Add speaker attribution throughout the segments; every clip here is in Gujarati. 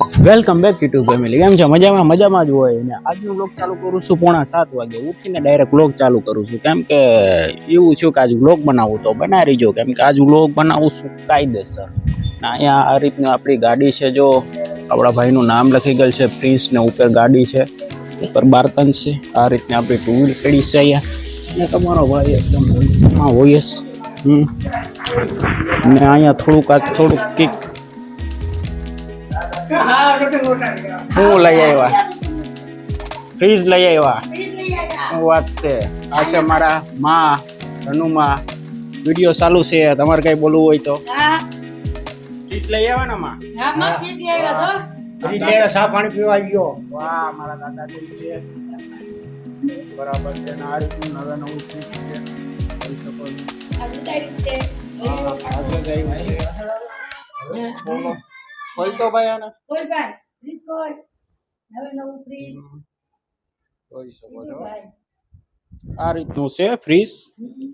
Speaker 1: વેલકમ બેક યુટ્યુબ ફેમિલી કેમ છે? મજામાં? મજામાં જ હોય. ને આજનો બ્લોગ ચાલુ કરું છું પોણા સાત વાગે. ઉઠીને ડાયરેક્ટ બ્લોગ ચાલુ કરું છું. કેમ કે એવું છું કે આજ બ્લોગ બનાવું તો બનાવી જો. કેમ કે આજ બ્લોગ બનાવું છું કાયદેસર. ના અહીંયા આ રીતની આપણી ગાડી છે જો. આપણા ભાઈનું નામ લખી ગયેલ છે પ્રિન્સ ને ઉપર ગાડી છે. ઉપર બારતન છે. આ રીતની આપણી ટુ વ્હીલ પડી છે અહીંયા. ને તમારો ભાઈ એકદમ હા વોયસ હમ. ને અહીંયા થોડુંક આ થોડુંક કિક શું લઈ આવ્યા. ફ્રીજ લઈ આવ્યા. શું વાત છે? આ છે મારા માં ધનુમાં વીડિયો ચાલુ છે તમારે કઈ બોલવું હોય તો. ફ્રીજ લઈ આવ્યા ને માં?
Speaker 2: ફ્રીજ લઈ આવ્યા સા પાણી પીવા આવ્યો
Speaker 1: વાહ મારા દાદાજી છે. બરાબર છે ને આ રીતનું નવે નવું ફ્રીજ છે. કરી શકો છો. હા, આજે જ ભાઈ છે. બોલો. ભાઈ આને જોઈ શકો છો. આ રીતનું છે ફ્રીજ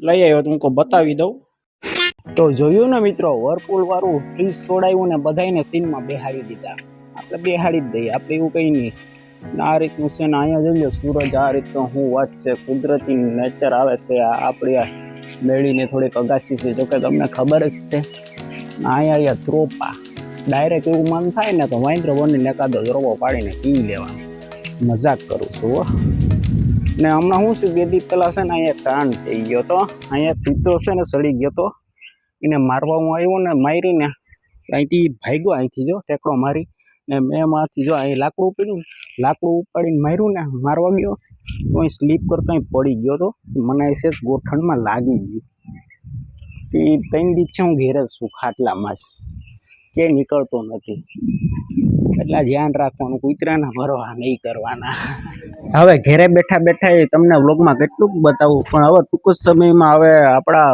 Speaker 1: લઈ આવ્યો તમને બતાવી દઉં. તો જોયું ને મિત્રો વર્પુલ વાળું ફ્રીજ છોડાયું ને બધાને સીનમાં બેહાડી દીધા. આપણે બેહાડી જ દઈએ આપણે એવું કંઈ નહીં. આ રીતનું છે ને અહીંયા જોઈ લો સૂરજ આ રીતનો હું છે કુદરતી નેચર આવે છે આ આપણી આ મેળીને થોડીક અગાસી છે. જોકે તમને ખબર જ છે. અહીંયા અહીંયા ત્રોપા ડાયરેક્ટ એવું મન થાય ને તો મહેન્દ્ર વનની એકાદો દ્રોવો પાડીને પી લેવાનો. મજાક કરું છું હો. ને હમણાં હું શું બે દિવસ પહેલા છે ને અહીંયા કાન થઈ ગયો તો, અહીંયા પીતો છે ને સડી ગયો તો. એને મારવા હું આવ્યો ને મારીને અહીંથી ભાગ્યો, અહીંથી જો ટેકડો મારી ને મેં એમાંથી જો અહીં લાકડું ઉપાડ્યું, લાકડું ઉપાડીને માર્યું ને મારવા ગયો. તો અહીં સ્લીપ કરતો અહીં પડી ગયો તો. મને છે ગોઠણમાં લાગી ગયું. તે ત્રણ દિવસ છે હું ઘેર જ છું ખાટલામાં જ. કે નીકળતો નથી. એટલે ધ્યાન રાખવાનું, કૂતરાના ભરવા નહીં કરવાના. હવે ઘરે બેઠા બેઠા એ તમને વ્લોગમાં કેટલુંક બતાવું, પણ હવે ટૂંક જ સમયમાં હવે આપણા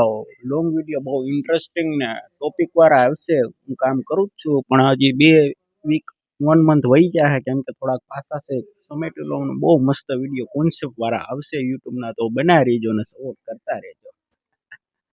Speaker 1: લોંગ વીડિયો બહુ ઇન્ટરેસ્ટિંગ ને ટોપિક વાળા આવશે હું કામ કરું જ છું, પણ હજી બે વીક વન મંથ વહી જાય કેમ કે થોડાક પાસા છે, સમેટી લો બહુ મસ્ત વીડિયો કોન્સેપ્ટ વાળા આવશે યુટ્યુબના તો બનાવી રહેજો ને સપોર્ટ કરતા રહેજો.